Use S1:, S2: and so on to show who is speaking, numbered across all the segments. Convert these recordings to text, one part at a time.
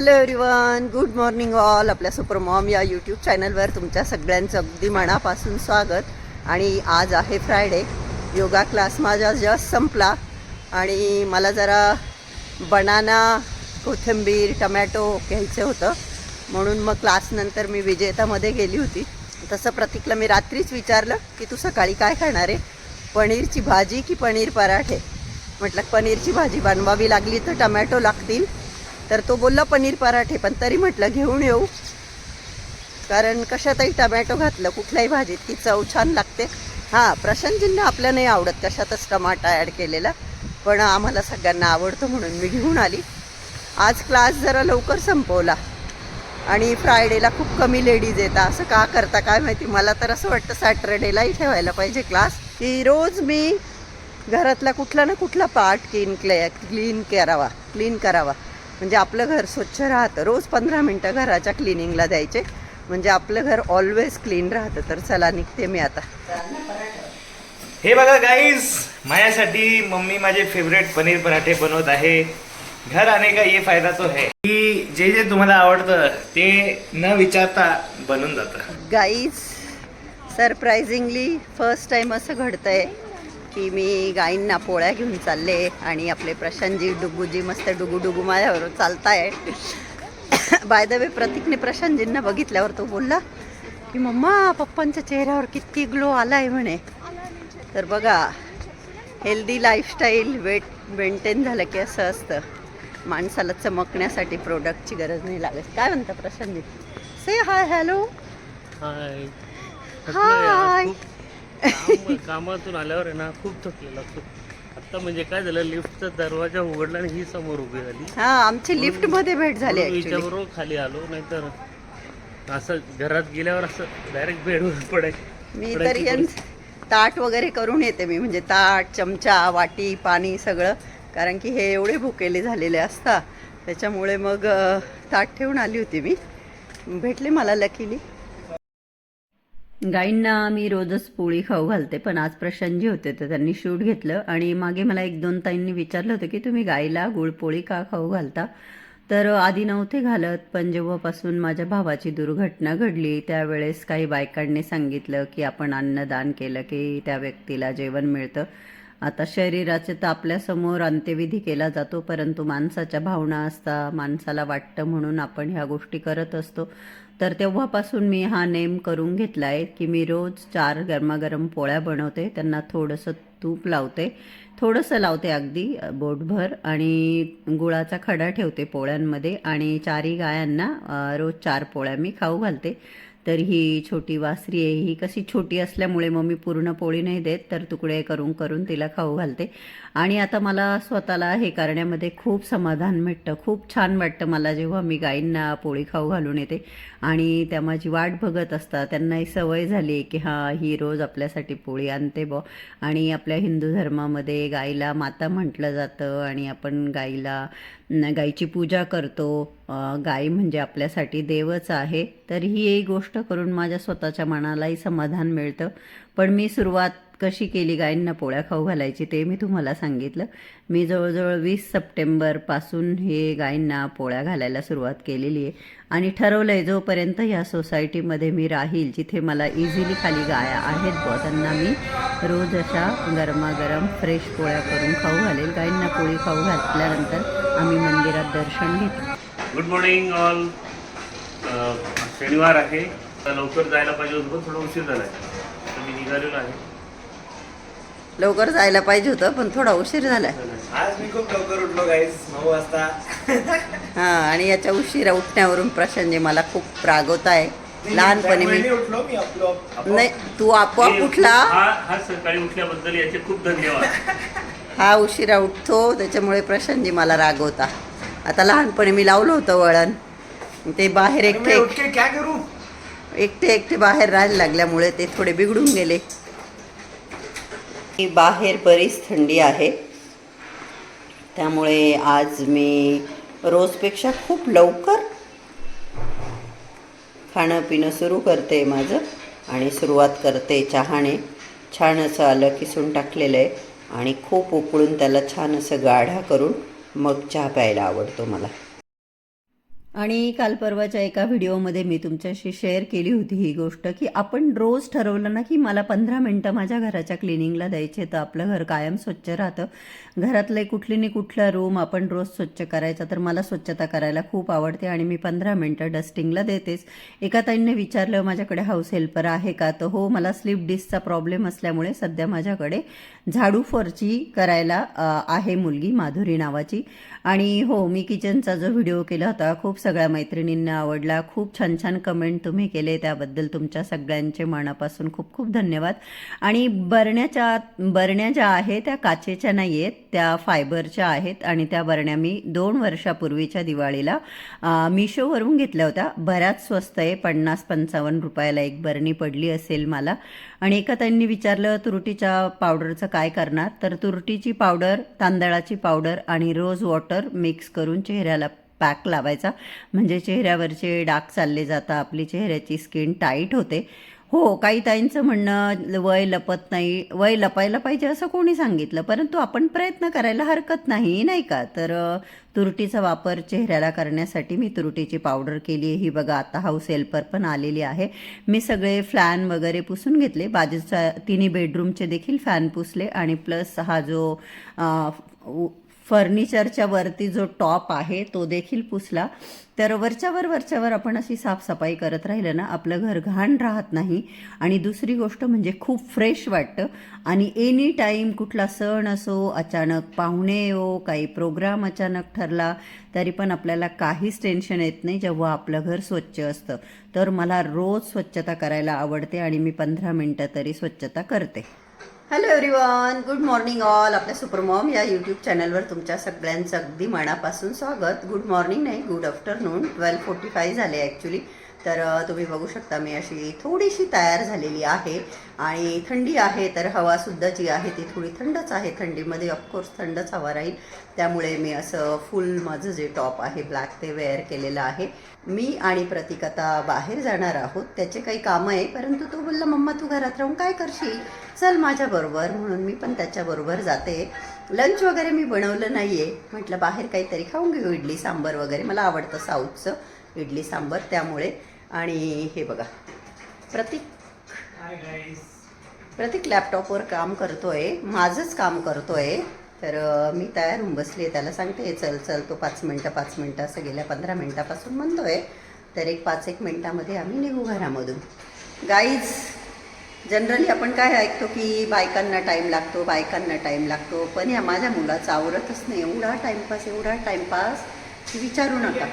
S1: Hello everyone good morning all. आपल्या super mom या YouTube चॅनलवर तुमच्या सगळ्यांचं अगदी मनापासून स्वागत. आणि आज आहे फ्रायडे योगा क्लास माझा जस्ट संपला. आणि मला जरा बनाना कोथिंबीर टमॅटो घ्यायचं होतं. म्हणून मग क्लासनंतर मी विजेतामध्ये गेली होती. तसं प्रतीकला मी रात्रीच विचारलं की तू सकाळी काय खाणार आहे? पनीरची भाजी की पनीर पराठे? म्हटलं पनीरची भाजी बनवावी लागली तर टमॅटो लागतील. तर तो बोलला पनीर पराठे पण तरी म्हटलं घेऊन येऊ. कारण कशातही टमॅटो घातलं कुठल्याही भाजीत की चव छान लागते. हां प्रशांतजींना आपल्या नाही आवडत कशातच टमाटा ॲड केलेला. पण आम्हाला सगळ्यांना आवडतो म्हणून मी घेऊन आली. आज क्लास जरा लवकर संपवला. आणि फ्रायडेला खूप कमी लेडीज येतात. असं का करता काय माहिती? मला तर असं वाटतं सॅटरडेलाही ठेवायला पाहिजे क्लास की रोज मी घरातला कुठला ना कुठला पार्ट क्लीन क्ले क्लीन करावा क्लीन करावा. म्हणजे आपलं घर स्वच्छ राहतं. रोज पंधरा मिनटं घराच्या क्लिनिंगला द्यायचे. म्हणजे आपलं घर ऑलवेज क्लीन राहतं. तर चला निघते मी आता.
S2: हे बघा गाईज माझ्यासाठी मम्मी माझे फेवरेट पनीर पराठे बनवत आहे. घर आने का ये फायदा तो है. की जे जे तुम्हाला आवडतं ते न विचारता बनून जातं.
S1: गाईज सरप्रायझिंगली फर्स्ट टाईम असं घडतंय. की मी गाईंना पोळ्या घेऊन चालले आणि आपले प्रशांतजी डुगूजी मस्त डुगू डुगू माझ्याबरोबर चालताय. बाय द वे प्रतीकने प्रशांतजींना बघितल्यावर तो बोलला की मम्मा पप्पांच्या चेहऱ्यावर किती ग्लो आलाय म्हणे. तर बघा हेल्दी लाईफस्टाईल वेट मेंटेन झालं की असं असतं. माणसाला चमकण्यासाठी प्रोडक्टची गरज नाही लागत. काय म्हणता प्रशांतजी? से हाय हॅलो
S3: हाय
S1: हाय
S3: कामातून आल्यावर आहे ना खूप थकलेला खूप आता म्हणजे काय झालं लिफ्टचा दरवाजा उघडला आणि ही समोर उभी झाली.
S1: हा आमची लिफ्टमध्ये भेट झाली
S3: हिच्याबरोबर खाली आलो नाहीतर असं घरात गेल्यावर असं डायरेक्ट बेडवर पडाय
S1: मी तर
S3: पडायची
S1: यांचं ताट वगैरे करून येते मी म्हणजे ताट चमचा वाटी पाणी सगळं. कारण की हे एवढे भुकेले झालेले असतात त्याच्यामुळे मग अ, ताट ठेवून आली होती मी. भेटले मला लकीली गाईंना मी रोजच पोळी खाऊ घालते पण आज प्रशांतजी होते तर त्यांनी शूट घेतलं. आणि मागे मला एक दोन ताईंनी विचारलं होतं की तुम्ही गाईला गुळपोळी का खाऊ घालता? तर आधी नव्हते घालत पण जेव्हापासून माझ्या भावाची दुर्घटना घडली त्यावेळेस काही बायकांनी सांगितलं की आपण अन्नदान केलं की त्या व्यक्तीला जेवण मिळतं. आता शरीराचे तर आपल्यासमोर अंत्यविधी केला जातो परंतु माणसाच्या भावना असता माणसाला वाटतं म्हणून आपण ह्या गोष्टी करत असतो. तर तेव्हापासून मी हा नेम करून घेतला आहे की मी रोज चार गरमागरम पोळ्या बनवते त्यांना थोडंसं तूप लावते थोडंसं लावते अगदी बोटभर आणि गुळाचा खडा ठेवते पोळ्यांमध्ये आणि चारही गायांना रोज चार पोळ्या मी खाऊ घालते. तर ही छोटी वासरी आहे. ही कशी छोटी असल्यामुळे मग मी पूर्ण पोळी नाही देत तर तुकडे करून करून तिला खाऊ घालते. आणि आता मला स्वतःला हे करण्यामध्ये खूप समाधान भेटतं. खूप छान वाटतं मला जेव्हा मी गाईंना पोळी खाऊ घालून येते. आणि त्या माझी वाट बघत असतात. त्यांनाही सवय झाली की हां ही रोज आपल्यासाठी पोळी आणते बॉ आणि आपल्या हिंदू धर्मामध्ये गाईला माता म्हटलं जातं. आणि आपण गाईला गाईची पूजा करतो गाई म्हणजे आपल्यासाठी देवच आहे तर ही एक गोष्ट करून माझ्या स्वतःच्या मनालाही समाधान मिळतं. पण मी सुरुवात कशी केली गायींना पोळ्या खाऊ घालायची ते मी तुम्हाला सांगितलं. मी जवळजवळ वीस सप्टेंबरपासून हे गायींना पोळ्या घालायला सुरुवात केलेली आहे. आणि ठरवलं आहे जोपर्यंत ह्या सोसायटीमध्ये मी राहील जिथे मला इझिली खाली गाया आहेत बुवा त्यांना मी रोज अशा गरमागरम फ्रेश पोळ्या करून खाऊ घालेल. गायींना पोळी खाऊ घातल्यानंतर आम्ही मंदिरात दर्शन घेतो.
S3: गुड मॉर्निंग ऑल शनिवार आहे. लवकर जायला पाहिजे होतं पण थोडा उशीर आहे तर मी निघालेलो आहे.
S1: लवकर जायला पाहिजे होतं पण थोडा उशीर झालाय.
S2: आज मी खूप लवकर उठलो गाईज नऊ वाजता.
S1: हां आणि याच्या उशिरा उठण्यावरून प्रशांतजी मला खूप रागवत आहे. लहानपणी मी
S2: उठलो मी आपलो.
S1: नाही तू आपोआप
S3: हे-
S1: उठला.
S3: हा सकाळी उठल्याबद्दल याचे खूप धन्यवाद.
S1: हा उशिरा उठतो त्याच्यामुळे प्रशांतजी मला रागवता. आता लहानपणी मी लावलं होतं वळण. ते बाहेर एकटे एकटे एकटे बाहेर राहायला लागल्यामुळे ते थोडे बिघडून गेले. बाहेर बरीच थंडी आहे. त्यामुळे आज मी रोजपेक्षा खूप लवकर खाणं पिणं सुरू करते माझं आणि सुरुवात करते चहाने. छान असं आलं किसून टाकलेलं आहे आणि खूप उकळून त्याला छान असं गाढा करून मग चहा प्यायला आवडतो मला. आणि काल परवाच्या एका व्हिडिओमध्ये मी तुमच्याशी शेअर केली होती ही गोष्ट की आपण रोज ठरवलं ना की मला पंधरा मिनटं माझ्या घराच्या क्लिनिंगला द्यायचे तर आपलं घर कायम स्वच्छ राहतं. घरातले कुठली नि कुठला रूम आपण रोज स्वच्छ करायचा तर मला स्वच्छता करायला खूप आवडते आणि मी पंधरा मिनटं डस्टिंगला देतेच. एका ताईंनी विचारलं माझ्याकडे हाऊस हेल्पर आहे का? तर हो मला स्लिप डिस्कचा प्रॉब्लेम असल्यामुळे सध्या माझ्याकडे झाडू फरची करायला आहे मुलगी माधुरी नावाची. आणि हो मी किचनचा जो व्हिडिओ केला होता खूप सगळ्या मैत्रिणींना आवडला. खूप छान छान कमेंट तुम्ही केले. त्याबद्दल तुमच्या सगळ्यांचे मनापासून खूप खूप धन्यवाद. आणि बरण्याच्या बरण्या ज्या आहेत त्या काचेच्या नाही आहेत त्या फायबरच्या आहेत आणि त्या बरण्या मी दोन वर्षापूर्वीच्या दिवाळीला मिशोवरून घेतल्या होत्या. बऱ्याच स्वस्त आहे. पन्नास पंचावन्न रुपयाला एक बरणी पडली असेल मला. आणि एका त्यांनी विचारलं तुरटीच्या पावडरचं काय करणार? तर तुरटीची पावडर तांदळाची पावडर आणि रोज वॉटर मिक्स करून चेहऱ्याला पॅक लावायचा. म्हणजे चेहऱ्यावरचे डाग चालले जातात आपली चेहऱ्याची स्किन टाईट होते. हो काही ताईंचं म्हणणं वय लपत नाही वय लपायला पाहिजे असं कोणी सांगितलं परंतु आपण प्रयत्न करायला हरकत नाही नाही का? तर तुरटीचा वापर चेहऱ्याला करण्यासाठी मी तुरटीची पावडर केली आहे. ही बघा आता हाऊस हेल्पर पण आलेली आहे. मी सगळे फॅन वगैरे पुसून घेतले. बाजूच्या तिन्ही बेडरूमचे देखील फॅन पुसले आणि प्लस हा जो उ- फर्निचरच्या वरती जो टॉप आहे तो देखील पुसला. तर वरच्यावर वरच्यावर आपण अशी साफसफाई करत राहिलं ना आपलं घर घाण राहत नाही. आणि दुसरी गोष्ट म्हणजे खूप फ्रेश वाटतं. आणि एनी टाईम कुठला सण असो अचानक पाहुणे येऊ काही प्रोग्राम अचानक ठरला तरी पण आपल्याला काहीच टेन्शन येत नाही जेव्हा आपलं घर स्वच्छ असतं. तर मला रोज स्वच्छता करायला आवडते आणि मी पंधरा मिनटं तरी स्वच्छता करते. Hello everyone good morning all आपल्या सुपरमॉम या यूट्यूब चॅनलवर तुमच्या सगळ्यांचं अगदी मनापासून स्वागत. गुड मॉर्निंग नाही good afternoon twelve forty five झाले ॲक्च्युली तर तुम्ही बघू शकता मी अशी थोडीशी तयार झालेली आहे आणि थंडी आहे तर हवासुद्धा जी आहे ती थोडी थंडच आहे. थंडीमध्ये ऑफकोर्स थंडच हवा राहील. त्यामुळे मी असं फुल माझं जे टॉप आहे ब्लॅक ते वेअर केलेलं आहे. मी आणि प्रतीक आता बाहेर जाणार आहोत. त्याचे काही कामं आहे परंतु तो बोलला मम्मा तू घरात राहून काय करशील? चल माझ्याबरोबर म्हणून मी पण त्याच्याबरोबर जाते. लंच वगैरे मी बनवलं नाही आहे म्हटलं बाहेर काहीतरी खाऊन घेऊ इडली सांबर वगैरे. मला आवडतं साऊथचं इडली सांबर. त्यामुळे आणि हे बघा. प्रतीक. प्रतीक लॅपटॉपवर काम करतोय. माझंच काम करतोय. तर अं, मी तयार होऊन बसली आहे. त्याला सांगते चल चल तो पाच मिनटं पाच मिनटं असं गेल्या पंधरा मिनटापासून म्हणतोय. तर एक पाच एक मिनटामध्ये आम्ही निघू घरामधून. गाईज जनरली आपण काय ऐकतो की बायकांना टाईम लागतो बायकांना टाईम लागतो. पण या माझ्या मुलाचा आवरतच नाही. एवढा टाईमपास एवढा टाईमपास की विचारू नका.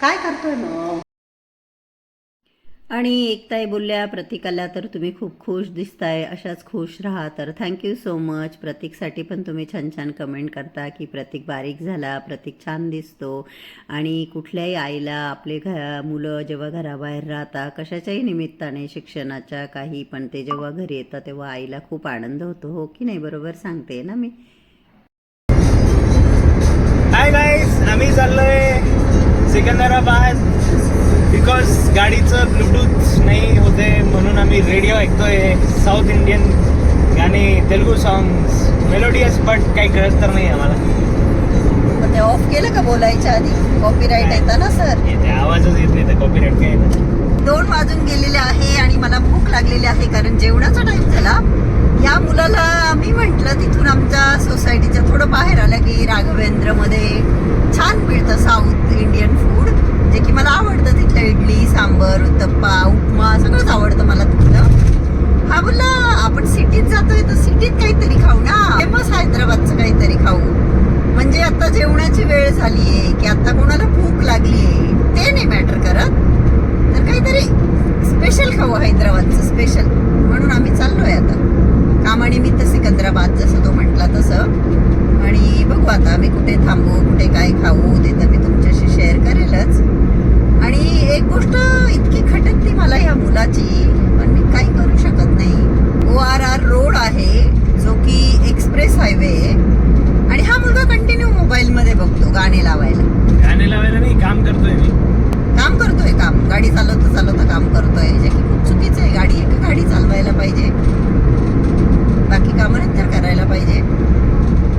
S1: काय करतोय मग? आणि एकताई बोलल्या प्रतीकाला तर तुम्ही खूप खुश दिसताय अशाच खुश राहा. तर थँक्यू सो मच प्रतीकसाठी पण तुम्ही छान छान कमेंट करता की प्रतीक बारीक झाला प्रतीक छान दिसतो. आणि कुठल्याही आईला आपले घ मुलं जेव्हा घराबाहेर राहतात कशाच्याही निमित्ताने शिक्षणाच्या काही पण ते जेव्हा घरी येतं तेव्हा आईला खूप आनंद होतो. हो की नाही? बरोबर सांगते ना मी?
S2: हाय गाईस आम्ही चाललोय सिकंदराबाद बिकॉज गाडीचं ब्लूटूथ नाही होते म्हणून आम्ही रेडिओ ऐकतोय साऊथ इंडियन गाणे तेलुगू सॉंग्स मेलोडियस बट काही कळत तर नाही आम्हाला.
S1: ते ऑफ केलं का बोलायच्या आधी? कॉपीराईट येतं ना सर
S2: येते आवाजच येत नाही तर कॉपीराईट काय
S1: दोन वाजून गेलेले आहे आणि मला भूक लागलेली आहे कारण जेवणाचा टाइम झाला. या मुलाला मी म्हटलं तिथून आमच्या सोसायटीच्या थोडं बाहेर आलं की राघवेंद्रमध्ये छान मिळतं साऊथ इंडियन फूड जे की मला आवडतं तिथलं इडली सांबर उत्तप्पा उपमा सगळंच आवडतं मला तिथलं. हा बोला आपण सिटीत जातोय तर सिटीत काहीतरी खाऊ ना. फेमस हैदराबादचं काहीतरी खाऊ. म्हणजे आता जेवणाची वेळ झालीये की आता कोणाला भूक लागली आहे ते नाही मॅटर करत तर काहीतरी स्पेशल खाऊ हैदराबादचं स्पेशल म्हणून आम्ही चाललोय आता कामानिमित्त सिकंदराबाद जसं तो म्हटला तसं आणि बघू आता आम्ही कुठे थांबू कुठे काय खाऊ ते तर मी तुमच्याशी शेअर करेलच आणि एक गोष्ट इतकी खटकती मला या मुलाची पण मी काही करू शकत नाही ओ आर आर रोड आहे जो की एक्सप्रेस हायवे आहे आणि हा मुलगा कंटिन्यू मोबाईलमध्ये बघतो गाणे लावायला
S2: गाणे लावायला नाही काम करतोय मी
S1: काम करतोय काम गाडी चालवता चालवता काम करतोय जे की खूप चुकीचं आहे गाडी एका गाडी चालवायला पाहिजे कामं नंतर करायला पाहिजे.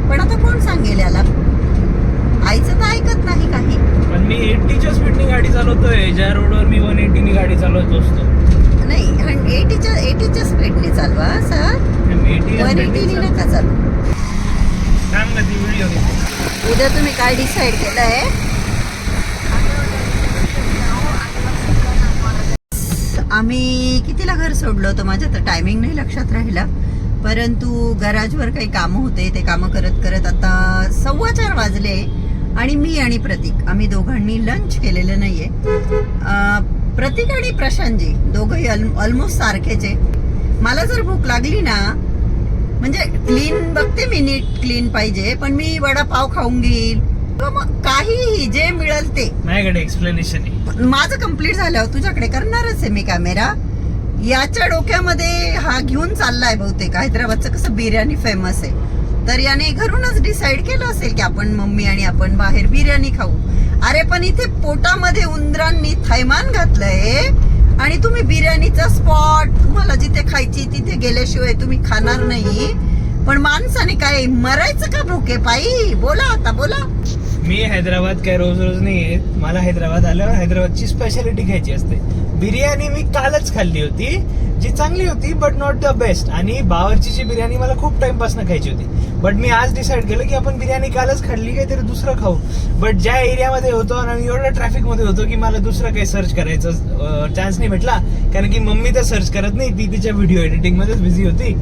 S1: पण आता कोण सांगेल याला? आईचं तर ऐकत नाही काही.
S2: चालवतोय. ज्या रोडवर मी वन एटीने गाडी चालवत असतो.
S1: नाही एटीच्या एटीच्या स्पीडने चालवा सर. वन एटीने नका चालू उद्या तुम्ही काय डिसाईड केलंय? आम्ही कितीला घर सोडलं होतं माझ्या? तर टायमिंग नाही लक्षात राहिला. परंतु गराजवर काही कामं होते ते कामं करत करत आता सव्वा चार वाजले आणि मी आणि प्रतीक आम्ही दोघांनी लंच केलेलं नाहीये. प्रतीक आणि प्रशांतजी दोघंही ऑलमोस्ट सारखेच. आहे मला जर भूक लागली ना म्हणजे क्लीन बघते मी नीट क्लीन पाहिजे पण मी वडापाव खाऊन घेईल. काहीही जे मिळेल ते.
S2: माझ्याकडे एक्सप्लेनेशन आहे.
S1: माझं कंप्लीट झाल्यावर तुझ्याकडे करणारच आहे मी कॅमेरा याच्या डोक्यामध्ये हा घेऊन चाललाय बहुतेक. हैदराबादचं कसं बिर्याणी फेमस आहे. तर याने घरूनच डिसाईड केलं असेल की आपण मम्मी आणि आपण बाहेर बिर्याणी खाऊ. अरे पण इथे पोटामध्ये उंदरांनी थैमान घातलंय. आणि तुम्ही बिर्याणीचा स्पॉट तुम्हाला जिथे खायची तिथे गेल्याशिवाय तुम्ही खाणार नाही. पण माणसाने काय मरायचं का भुके पायी? बोला आता बोला.
S2: मी हैदराबाद काय रोज रोज नाही येत मला हैदराबाद आल्यावर हैदराबादची स्पेशालिटी घ्यायची असते. बिर्याणी मी कालच खाल्ली होती जी चांगली होती बट नॉट द बेस्ट आणि बावरचीची बिर्याणी मला खूप टाइमपासून खायची होती. बट मी आज डिसाईड केलं की आपण बिर्याणी कालच खाल्ली काहीतरी दुसरं खाऊ. बट ज्या एरियामध्ये होतो आणि एवढ्या ट्रॅफिकमध्ये होतो की मला दुसरं काही सर्च करायचं चान्स नाही भेटला. कारण की मम्मी तर सर्च करत नाही ती तिच्या व्हिडिओ एडिटिंगमध्येच बिझी होती.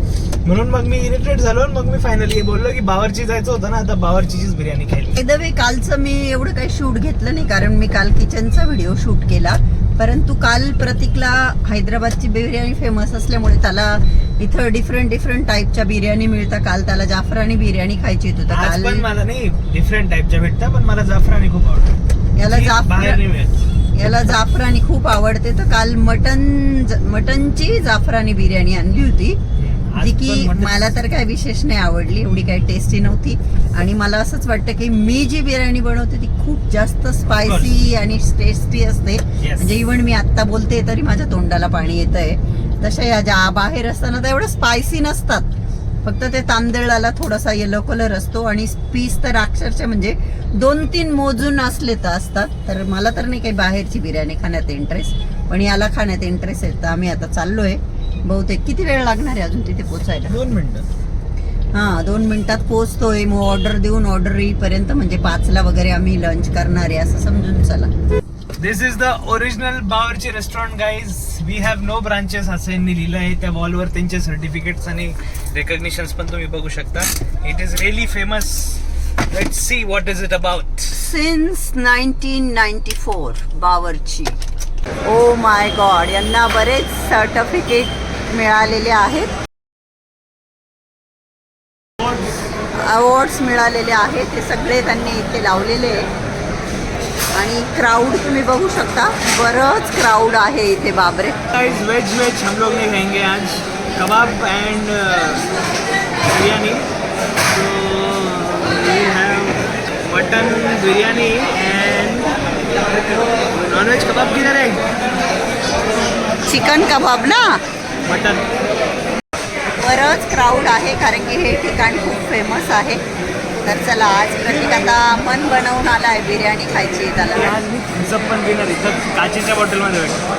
S2: म्हणून मग मी इरिटेट झालो मग मी फायनली बोललो की बावरची जायचं होतं ना आता बावरचीचीच बिर्याणी खायली.
S1: एकदा वे कालचं मी एवढं काही शूट घेतलं नाही कारण मी काल किचनचा व्हिडिओ शूट केला. परंतु काल प्रतीकला हैदराबादची बिर्याणी फेमस असल्यामुळे त्याला इथं डिफरंट डिफरंट टाईपच्या बिर्याणी मिळतात. काल त्याला जाफरानी बिर्याणी खायची होती. तर
S2: आज
S1: काल
S2: मला नाही डिफरंट टाईपच्या भेटतात पण मला जाफरानी खूप आवडतं
S1: याला
S2: जी बाहेर नाही
S1: जाफर
S2: मिळत.
S1: याला जाफरानी खूप आवडते. तर काल मटन मटनची जाफरानी बिर्याणी आणली होती. जी की मला तर काय विशेष नाही आवडली एवढी काही टेस्टी नव्हती. आणि मला असंच वाटतं की मी जी बिर्याणी बनवते ती खूप जास्त स्पायसी आणि टेस्टी असते. म्हणजे इव्हन मी आत्ता बोलते तरी माझ्या तोंडाला पाणी येत आहे तशा या ज्या बाहेर असताना तर एवढं स्पायसी नसतात. फक्त ते तांदळाला थोडासा येलो कलर असतो आणि पीस तर अक्षरशः म्हणजे दोन तीन मोजून असले तर असतात. तर मला तर नाही काही बाहेरची बिर्याणी खाण्यात इंटरेस्ट पण याला खाण्यात इंटरेस्ट आहे तर आम्ही आता चाललोय. बहुतेक. किती वेळ लागणार आहे अजून तिथे पोचायला
S2: दोन मिनिटं.
S1: हा दोन मिनिटात पोहोचतोय. मग ऑर्डर देऊन ऑर्डर येईपर्यंत म्हणजे पाचला वगैरे आम्ही लंच करणार आहे असं समजून चला.
S2: This is the original Bawarchi restaurant guys we have no branches असं यांनी लिहिलं आहे. त्या वॉलवर त्यांचे सर्टिफिकेट्स आणि रेकग्निशन्स पण तुम्ही बघू शकता. It is really famous let see what is it about
S1: since nineteen ninety four Bawarchi oh my god यांना बरेच सर्टिफिकेट मिळालेले आहेत. अवॉर्ड्स मिळालेले आहेत ते सगळे त्यांनी इथे लावलेले आहे आणि क्राऊड तुम्ही बघू शकता बरंच क्राऊड आहे इथे बाबरे
S2: गाइस वेज वेज हम लोग नहीं खाएंगे आज. कबाब एंड बिरयानी तो we have mutton biryani and non veg kebab किधर है?
S1: चिकन कबाब ना?
S2: मटन.
S1: बरंच क्राऊड आहे कारण की हे ठिकाण खूप फेमस आहे. तर चला आज प्रत्येक आता मन बनवून आला आहे बिर्याणी खायची त्याला.
S2: थम्सअप पण इथं काचेच्या बॉटलमध्ये भेटतो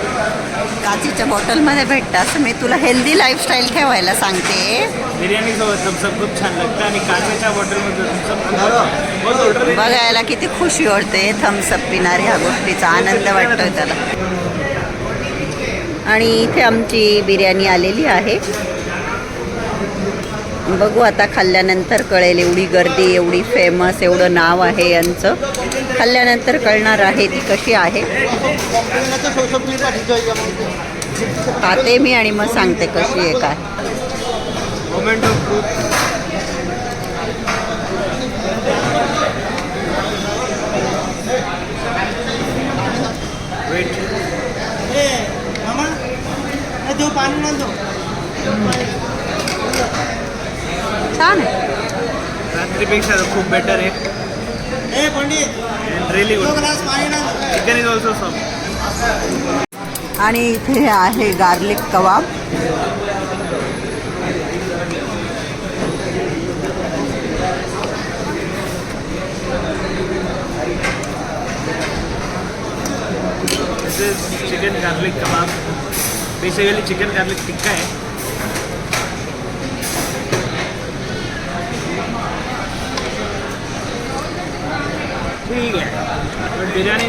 S1: काचीच्या बॉटलमध्ये भेटतं. असं मी तुला हेल्दी लाईफस्टाईल ठेवायला सांगते.
S2: बिर्याणी सोबत थम्सअप खूप छान लागतं आणि काचेच्या बॉटलमध्ये
S1: बघायला किती खुशी वाटते थम्सअप पिणार ह्या गोष्टीचा आनंद वाटतोय त्याला. आणि इथे आमची बिर्याणी आलेली आहे. बघू आता खाल्ल्यानंतर कळेल एवढी गर्दी एवढी फेमस एवढं नाव आहे यांचं. खाल्ल्यानंतर कळणार आहे ती कशी आहे. खाते मी आणि मग सांगते कशी आहे काय
S2: मोमेंट ऑफ ट्रूथ वेट
S1: छान आहे.
S2: रात्रीपेक्षा तर खूप बेटर आहे. And really good chicken is also soft
S1: आणि इथे आहे garlic kebab.
S2: Chicken garlic kebab basically chicken garlic tikka आहे ठीक आहे पण बिर्याणी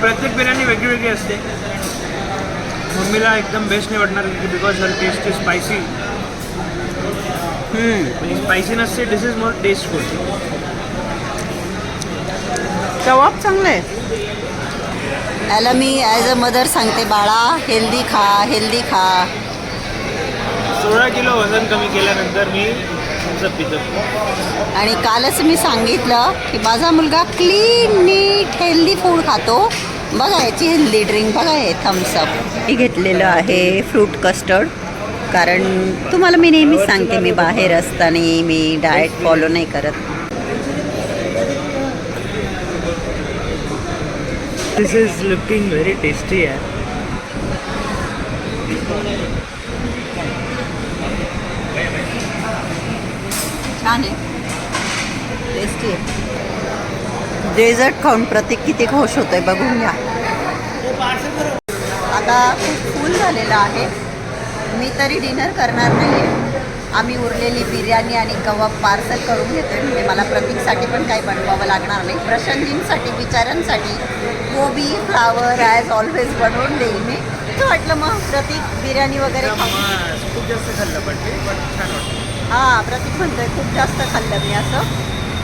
S2: प्रत्येक बिर्याणी वेगळी असते। मम्मीला एकदम बेस्ट नाही वाटणार because her taste is spicy म्हणजे स्पायसी नसते दिस इज़ मोर टेस्टफुल
S1: कबाब चांगलं? आहे याला मी ॲज अ मदर सांगते बाळा हेल्दी खा हेल्दी खा.
S2: सोळा किलो वजन कमी केल्यानंतर मी थम्सअप पितो.
S1: आणि कालच मी सांगितलं की माझा मुलगा क्लीन नीट हेल्दी फूड खातो. बघा याची हेल्दी ड्रिंक बघा हे थम्सअप मी घेतलेलं आहे फ्रूट कस्टर्ड कारण तुम्हाला मी नेहमीच सांगते मी बाहेर असताना मी डाएट फॉलो नाही करत.
S2: This is looking very tasty आहे
S1: छान आहे. टेस्टी आहे. डेझर्ट खाऊन प्रतीक किती खुश आहे बघून घ्या. आता खूप फुल झालेलं आहे. मी तरी डिनर करणार नाही आम्ही उरलेली बिर्याणी आणि कबाब पार्सल करून घेतोय. म्हणजे मला प्रतीकसाठी पण काही बनवावं लागणार नाही. प्रशांतजींसाठी विचारांसाठी गोबी फ्लावर ॲज ऑलवेज बनवून देईल मी. तर वाटलं मग प्रतीक बिर्याणी वगैरे
S2: खूप जास्त खाल्लं पण
S1: हां प्रतीक म्हणतोय खूप जास्त खाल्लं मी असं.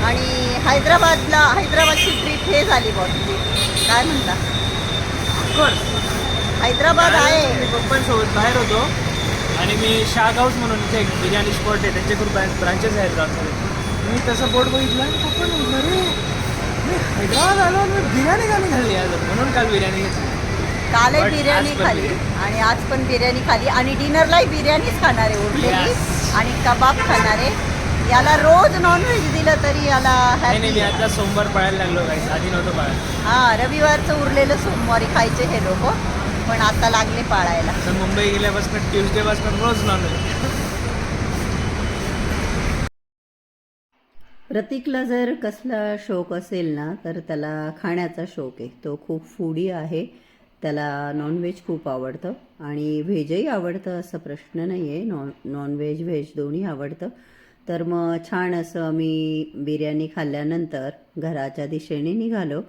S1: आणि हैदराबादला हैदराबादची ट्रीप हे झाली बॉ तुझी काय म्हणता? हैदराबाद आहे.
S2: मी पप्पांसोबत बाहेर होतो. आणि मी शाग हाऊस म्हणून इथे एक बिर्याणी स्पॉट आहे त्यांच्याकडून ब्रांचेस आहेत मी तसं बोर्ड बघितलं पप्पा हैदराबाद आलो आणि मी बिर्याणी खाली खाल्ली आज. म्हणून काल बिर्याणी घेतली.
S1: कालही
S2: But
S1: बिर्याणी
S2: आज पण
S1: खाली आणि आज पण बिर्याणी खाली. आणि डिनरलाही बिर्याणीच खाणार आहे उरलेली
S2: Yes.
S1: आणि कबाब खाणार आहे. याला रोज नॉनव्हेज दिलं तरी याला
S2: नाही नाही मी
S1: happy.
S2: आता सोमवार पळायला लागलो आधी नव्हतं पळायला.
S1: हां रविवारचं उरलेलं सोमवारी खायचे हे लोक. पण आता लागले पाळायला.
S2: तर मुंबई गेल्यापासून ट्युजडेपासून रोज नॉनव्हेज
S1: प्रतीकला जर कसला शौक असेल ना तर त्याला खाण्याचा शौक आहे. तो खूप फूडी आहे. त्याला नॉनव्हेज खूप आवडतं. आणि व्हेजही आवडतं असं प्रश्न नाही आहे नॉन नॉनव्हेज व्हेज दोन्ही आवडतं. तर मग छान असं आम्ही बिर्याणी खाल्ल्यानंतर घराच्या दिशेने निघालो.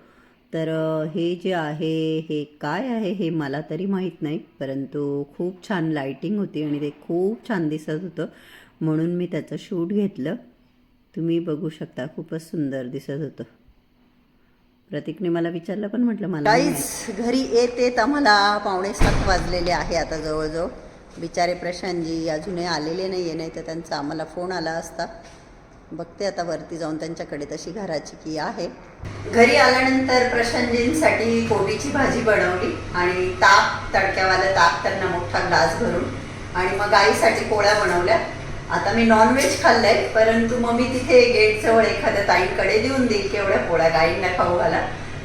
S1: तर हे जे आहे हे काय आहे हे मला तरी माहीत नाही. परंतु खूप छान लाईटिंग होती आणि ते खूप छान दिसत होतं. म्हणून मी त्याचं शूट घेतलं. तुम्ही बघू शकता खूपच सुंदर दिसत होतं. प्रतीकने मला विचारलं पण म्हटलं मला काहीच घरी येते आम्हाला पावणे सात वाजलेले आहे आता जवळजवळ. बिचारे प्रशांतजी अजूनही आलेले नाही आहे नाही तर त्यांचा आम्हाला फोन आला असता. बघते आता वरती जाऊन त्यांच्याकडे तशी घराची की आहे. घरी आल्यानंतर प्रशांतजींसाठी कोबीची भाजी बनवली आणि ताप तडक्यावाला ताप त्यांना मोठा ग्लास भरून आणि मग आईसाठी पोळ्या बनवल्या. आता मी नॉनव्हेज खाल्लंय परंतु मग मी तिथे गेटजवळ एखाद्या ताईंकडे देऊन देईल एवढ्या पोळ्या गाईंना खाऊ घाला.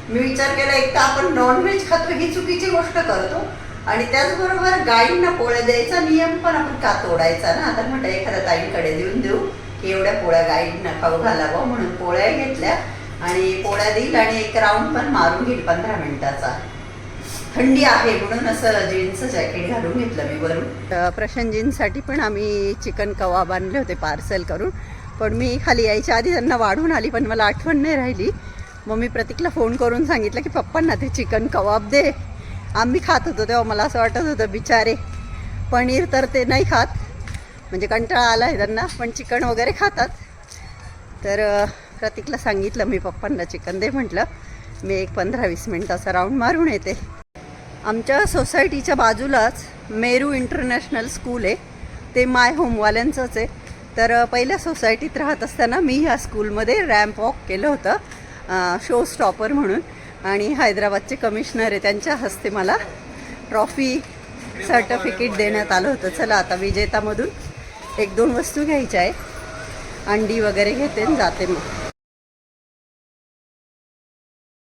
S1: मी विचार केला एक तर आपण नॉनव्हेज खातो ही चुकीची गोष्ट करतो. आणि त्याचबरोबर गाईंना पोळ्या द्यायचा नियम पण आपण का तोडायचा ना? आता म्हटलं एखाद्या ताईंकडे देऊन देऊ की एवढ्या पोळ्या गाईंना खाऊ घालावं म्हणून पोळ्या घेतल्या. आणि पोळ्या देईल आणि एक राऊंड पण मारून घेईल पंधरा मिनिटाचा. थंडी आहे म्हणून असं जीन्सचं जॅकेट घालून घेतलं मी वरून. प्रशांतजींसाठी पण आम्ही चिकन कवाब आणले होते पार्सल करून. पण मी खाली यायच्या आधी त्यांना वाढून आली पण मला आठवण नाही राहिली. मग मी प्रतीकला फोन करून सांगितलं की पप्पांना ते चिकन कबाब दे. आम्ही खात होतो तेव्हा मला असं वाटत होतं बिचारे पनीर तर ते नाही खात. म्हणजे कंटाळा आला आहे त्यांना पण चिकन वगैरे खातात. तर प्रतीकला सांगितलं मी पप्पांना चिकन दे म्हटलं. मी एक पंधरा वीस मिनटाचा राऊंड मारून येते. आमच्या सोसायटीच्या बाजूलाच मेरू इंटरनॅशनल स्कूल आहे. ते माय होमवाल्यांचंच आहे. तर पहिल्या सोसायटीत राहत असताना मी ह्या स्कूलमध्ये रॅम्प वॉक केलं होतं शो स्टॉपर म्हणून. आणि हैदराबादचे कमिशनर आहे. त्यांच्या हस्ते मला ट्रॉफी सर्टिफिकेट देण्यात आलं होतं. चला आता विजेतामधून एक दोन वस्तू घ्यायच्या आहे अंडी वगैरे घेते आणि जाते मग.